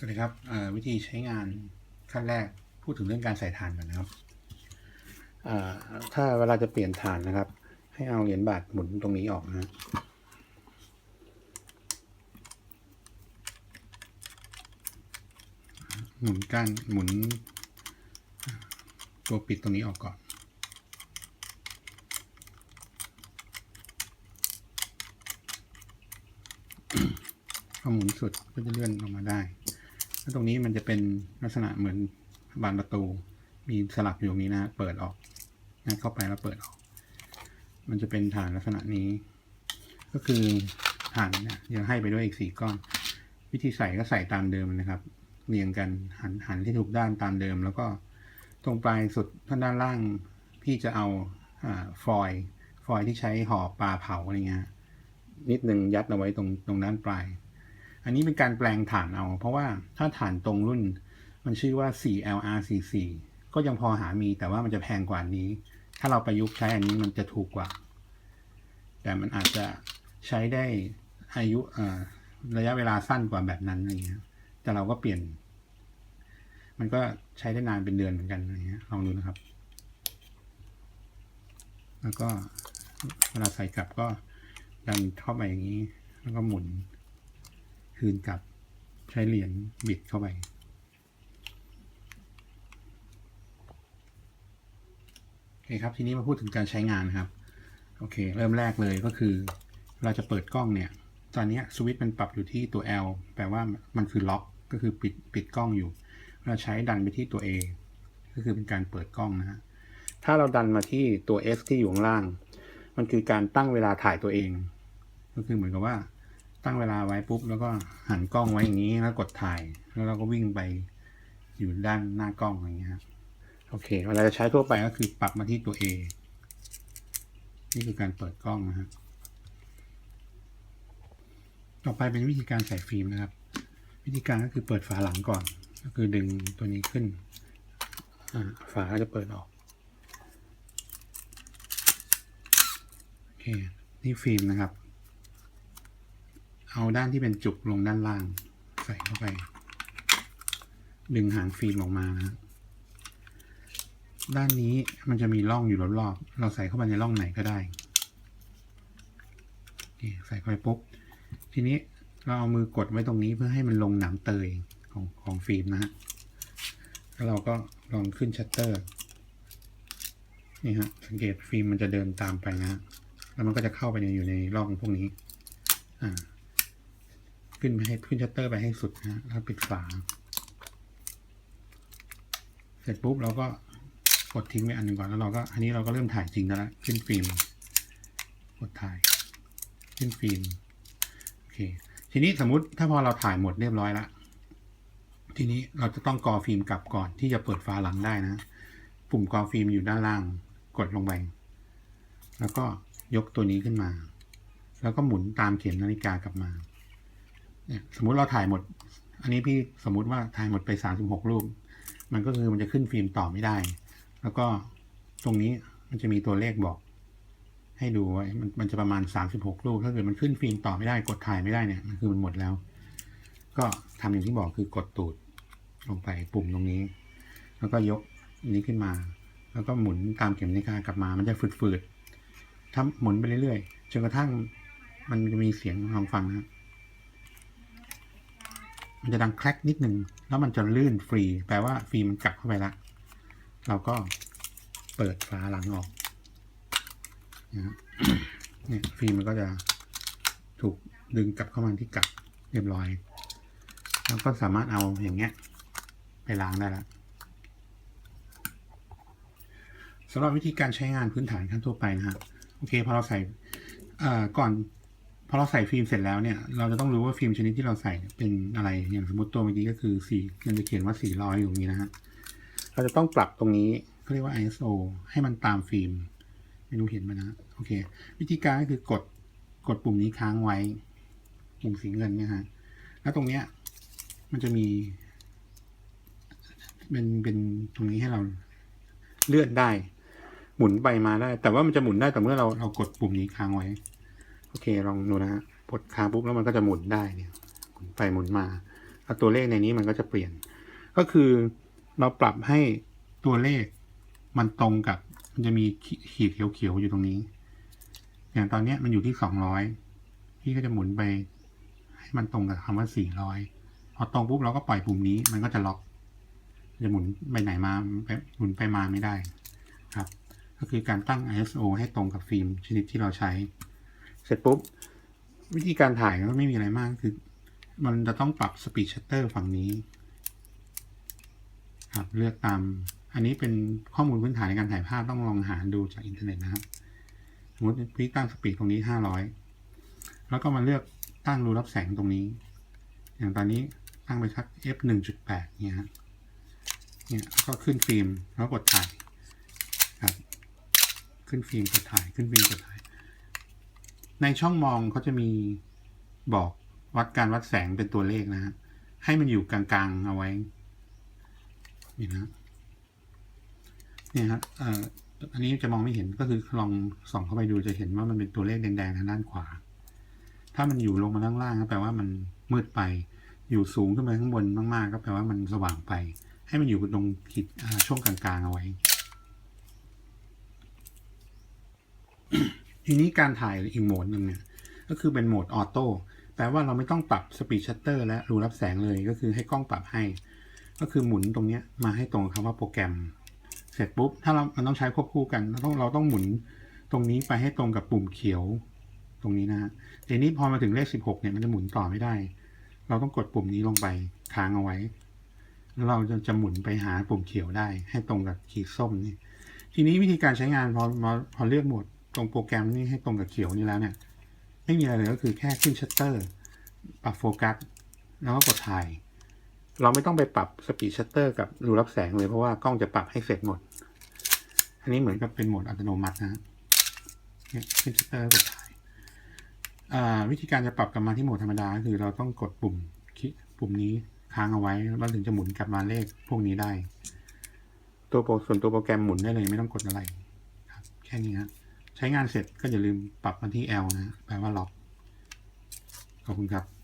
สวัสดีครับวิธีใช้งานขั้นแรกพูดถึงเรื่องการใส่ถ่านก่อนนะครับถ้าเวลาจะเปลี่ยนถ่านนะครับ ให้เอาเหรียญบาทหมุนตรงนี้ออกนะฮะหมุนก้านหมุน ตัวปิดตรงนี้ออกก่อนพอหมุนสุดก็จะเลื่อนออกมาได้ แล้วตรงนี้มันจะเป็นลักษณะเหมือนบานประตู มีสลักอยู่ตรงนี้นะ เปิดออกนะเข้าไปแล้วเปิดออก มันจะเป็นฐานลักษณะนี้ ก็คือฐานเนี่ยยังให้ไปด้วยอีกสี่ก้อน วิธีใส่ก็ใส่ตามเดิมนะครับ เรียงกันหันหันที่ถูกด้านตามเดิม แล้วก็ตรงปลายสุดท่านด้านล่างพี่จะเอาอ่าฟอยล์ฟอยล์ที่ใช้ห่อปลาเผาอะไรเงี้ยนิดหนึ่งยัดเอาไว้ตรงตรงด้านปลาย อันนี้เป็นการแปลงฐานเอา เพราะว่าถ้าฐานตรงรุ่น มันชื่อว่า 4LR44 ก็ยังพอหามีแต่ว่ามันจะแพงกว่านี้ ถ้าเราประยุกต์ใช้อันนี้มันจะถูกกว่า แต่มันอาจจะใช้ได้อายุระยะเวลาสั้นกว่าแบบนั้นอะไรเงี้ย แต่เราก็เปลี่ยน มันก็ใช้ได้นานเป็นเดือนเหมือนกันอะไรเงี้ย ลองดูนะครับ แล้วก็เวลาใส่กลับก็ดันเข้าไปอย่างนี้ แล้วก็หมุน คืนกลับใช้เหรียญบิดเข้าไป โอเคครับ ทีนี้มาพูดถึงการใช้งานนะครับ โอเค เริ่มแรกเลยก็คือ เราจะเปิดกล้องเนี่ย ตอนนี้สวิตช์มันปรับอยู่ที่ตัว L แปลว่ามันคือล็อก ก็คือปิดปิดกล้องอยู่ เราใช้ดันไปที่ตัว A ก็คือเป็นการเปิดกล้องนะฮะ ถ้าเราดันมาที่ตัว S ที่อยู่ข้างล่าง มันคือการตั้งเวลาถ่ายตัวเอง ก็คือเหมือนกับว่า ตั้งเวลาไว้ปุ๊บแล้วก็หันกล้องไว้อย่างนี้แล้วกดถ่าย แล้วเราก็วิ่งไปอยู่ด้านหน้ากล้องอย่างเงี้ยครับโอเคเวลาจะใช้ทั่วไปก็คือปรับมาที่ตัว A นี่คือการเปิดกล้องนะฮะต่อไปเป็นวิธีการใส่ฟิล์มนะครับ วิธีการก็คือเปิดฝาหลังก่อน ก็คือดึงตัวนี้ขึ้นฝาก็จะเปิดออกโอเคนี่ฟิล์มนะครับ เอาด้านที่เป็นจุกลงด้านล่าง ใส่เข้าไป ดึงหางฟิล์มออกมานะด้านนี้มันจะมีร่องอยู่รอบๆ เราใส่เข้าไปในร่องไหนก็ได้ใส่เข้าไปปุ๊บ ทีนี้เราเอามือกดไว้ตรงนี้เพื่อให้มันลงหนามเตยของของฟิล์มนะฮะ แล้วเราก็ลองขึ้นชัตเตอร์ นี่ฮะ สังเกตฟิล์มมันจะเดินตามไปนะฮะแล้วมันก็จะเข้าไปอยู่ในร่องพวกนี้ อ่า ขึ้นไปให้ขึ้นชัตเตอร์ไปให้สุดนะแล้วปิดฝา เสร็จปุ๊บเราก็กดทิ้งไว้อันหนึ่งก่อนแล้วเราก็อันนี้เราก็เริ่มถ่ายจริงแล้วขึ้นฟิล์มกดถ่าย ขึ้นฟิล์มโอเคทีนี้สมมุติถ้าพอเราถ่ายหมดเรียบร้อยละทีนี้เราจะต้องกอฟิล์มกลับก่อนที่จะเปิดฝาหลังได้นะ ปุ่มกอฟิล์มอยู่ด้านล่าง กดลงไปแล้วก็ยกตัวนี้ขึ้นมา แล้วก็หมุนตามเข็มนาฬิกากลับมา สมมุติเราถ่ายหมด อันนี้พี่สมมุติว่าถ่ายหมดไปสามสิบหกรูป มันก็คือมันจะขึ้นฟิล์มต่อไม่ได้ แล้วก็ตรงนี้มันจะมีตัวเลขบอก ให้ดูไว้มันมันจะประมาณสามสิบหกรูป ถ้าเกิดมันขึ้นฟิล์มต่อไม่ได้ กดถ่ายไม่ได้เนี่ย มันคือมันหมดแล้ว ก็ทำอย่างที่บอกคือกดตูดลงไปปุ่มตรงนี้ แล้วก็ยกนี้ขึ้นมา แล้วก็หมุนตามเข็มนาฬิกากลับมา มันจะฝืดๆถ้าหมุนไปเรื่อยๆ จนกระทั่งมันจะมีเสียงลองฟังนะครับ มันจะดังแคลกนิดหนึ่งแล้วมันจะลื่นฟรี แปลว่าฟิล์มมันกลับเข้าไปแล้วเราก็เปิดฝาหลังออกนะเนี่ยฟิล์มมันก็จะถูกดึงกลับเข้ามาที่กลับเรียบร้อย แล้วก็สามารถเอาอย่างเงี้ย ไปล้างได้ล้วสำหรับวิธีการใช้งานพื้นฐานขั้นทั่วไปนะฮะโอเคพอเราใส่ก่อน พอเราใส่ฟิล์มเสร็จแล้วเนี่ย เราจะต้องรู้ว่าฟิล์มชนิดที่เราใส่เป็นอะไรอย่างสมมติตัวเมื่อกี้ก็คือสี่มันจะเขียนว่าสี่ร้อยอยู่ตรงนี้นะฮะเราจะต้องปรับตรงนี้เขาเรียกว่า ISO ให้มันตามฟิล์มไม่รู้เห็นไหมนะโอเค วิธีการก็คือกดกดปุ่มนี้ค้างไว้ปุ่มสีเงินเนี่ยฮะแล้วตรงเนี้ยมันจะมีเป็นเป็นตรงนี้ให้เราเลื่อนได้ หมุนไปมาได้ แต่ว่ามันจะหมุนได้แต่เมื่อเราเรากดปุ่มนี้ค้างไว้ โอเคลองดูนะฮะกดค้างปุ๊บแล้วมันก็จะหมุนได้เนี่ยหมุนไปหมุนมาแล้วตัวเลขในนี้มันก็จะเปลี่ยน ก็คือเราปรับให้ตัวเลขมันตรงกับ มันจะมีขีดเขียวๆอยู่ตรงนี้ อย่างตอนเนี้ยมันอยู่ที่สองร้อยพี่ก็จะหมุนไป ให้มันตรงกับคำว่าสี่ร้อยพอตรงปุ๊บเราก็ปล่อยปุ่มนี้ มันก็จะล็อก จะหมุนไปไหนมาไปหมุนไปมาไม่ได้ครับ ก็คือการตั้ง ISO ให้ตรงกับฟิล์มชนิดที่เราใช้ เสร็จปุ๊บ วิธีการถ่ายก็ไม่มีอะไรมากคือ มันจะต้องปรับ Speed Shutter ฝั่งนี้ ครับเลือกตาม อันนี้เป็นข้อมูลพื้นฐานในการถ่ายภาพต้องลองหาดูจากอินเทอร์เน็ตนะครับสมมติพี่ตั้งสปีดตรงนี้ห้าร้อยแล้วก็มาเลือกตั้งรูรับแสงตรงนี้ อย่างตอนนี้ตั้งไปสัก f หนึ่งจุดแปดเนี่ยฮะเนี่ยก็ขึ้นฟิล์มแล้วกดถ่ายครับ ขึ้นฟิล์มกดถ่าย ขึ้นฟิล์มกดถ่าย ในช่องมองเขาจะมีบอกวัดการวัดแสงเป็นตัวเลขนะฮะ ให้มันอยู่กลางๆเอาไว้ นี่นะเนี่ยฮะเอ่ออันนี้จะมองไม่เห็นก็คือลองส่องเข้าไปดูจะเห็นว่ามันเป็นตัวเลขแดงๆทางด้านขวา ถ้ามันอยู่ลงมาด้านล่างก็แปลว่ามันมืดไป อยู่สูงขึ้นไปข้างบนมากๆ ก็แปลว่ามันสว่างไป ให้มันอยู่ตรงขีดช่วงกลางๆเอาไว้ ทีนี้การถ่ายอีกโหมดหนึ่งเนี่ยก็คือเป็นโหมดออโต้แปลว่าเราไม่ต้องปรับสปีดชัตเตอร์และรูรับแสงเลยก็คือให้กล้องปรับให้ ก็คือหมุนตรงเนี้ยมาให้ตรงกับคำว่าโปรแกรม เสร็จปุ๊บ ถ้าเรามันต้องใช้ควบคู่กันเราต้องเราต้องหมุนตรงนี้ไปให้ตรงกับปุ่มเขียวตรงนี้นะฮะทีนี้พอมาถึงเลขสิบหกเนี่ยมันจะหมุนต่อไม่ได้ เราต้องกดปุ่มนี้ลงไปค้างเอาไว้แล้วเราจะจะหมุนไปหาปุ่มเขียวได้ ให้ตรงกับขีดส้มนี่ทีนี้วิธีการใช้งานพอพอพอเลือกโหมด ตรงโปรแกรมนี่ให้ตรงกับเขียวนี่แล้วเนี่ยไม่มีอะไรเลยก็คือแค่ขึ้นชัตเตอร์ปรับโฟกัสแล้วก็กดถ่าย เราไม่ต้องไปปรับสปีดชัตเตอร์กับรูรับแสงเลยเพราะว่ากล้องจะปรับให้เสร็จหมด อันนี้เหมือนกับเป็นโหมดอัตโนมัตินะเนี่ยขึ้นชัตเตอร์กดถ่ายวิธีการจะปรับกลับมาที่โหมดธรรมดาคือเราต้องกดปุ่มคลิกปุ่มนี้ค้างเอาไว้แล้วถึงจะหมุนกลับมาเลขพวกนี้ได้ ตัวโปรส่วนตัวโปรแกรมหมุนได้เลยไม่ต้องกดอะไรครับแค่นี้ครับ ใช้งานเสร็จก็อย่าลืมปรับมาที่ L นะแปลว่าล็อกขอบคุณครับ